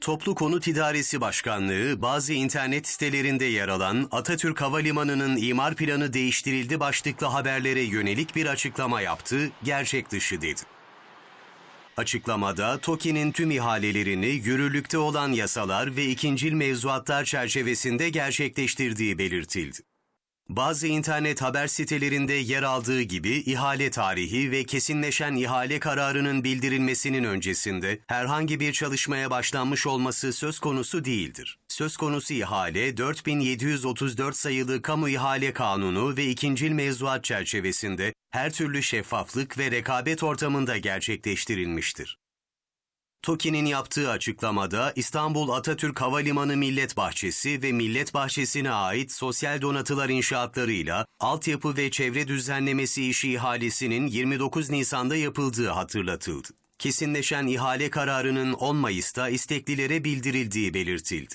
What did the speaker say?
Toplu Konut İdaresi Başkanlığı, bazı internet sitelerinde yer alan Atatürk Havalimanı'nın imar planı değiştirildi başlıklı haberlere yönelik bir açıklama yaptı, gerçek dışı dedi. Açıklamada TOKİ'nin tüm ihalelerini yürürlükte olan yasalar ve ikincil mevzuatlar çerçevesinde gerçekleştirdiği belirtildi. Bazı internet haber sitelerinde yer aldığı gibi ihale tarihi ve kesinleşen ihale kararının bildirilmesinin öncesinde herhangi bir çalışmaya başlanmış olması söz konusu değildir. Söz konusu ihale 4734 sayılı Kamu İhale Kanunu ve ikincil mevzuat çerçevesinde her türlü şeffaflık ve rekabet ortamında gerçekleştirilmiştir. TOKİ'nin yaptığı açıklamada İstanbul Atatürk Havalimanı Millet Bahçesi ve Millet Bahçesi'ne ait sosyal donatılar inşaatlarıyla altyapı ve çevre düzenlemesi işi ihalesinin 29 Nisan'da yapıldığı hatırlatıldı. Kesinleşen ihale kararının 10 Mayıs'ta isteklilere bildirildiği belirtildi.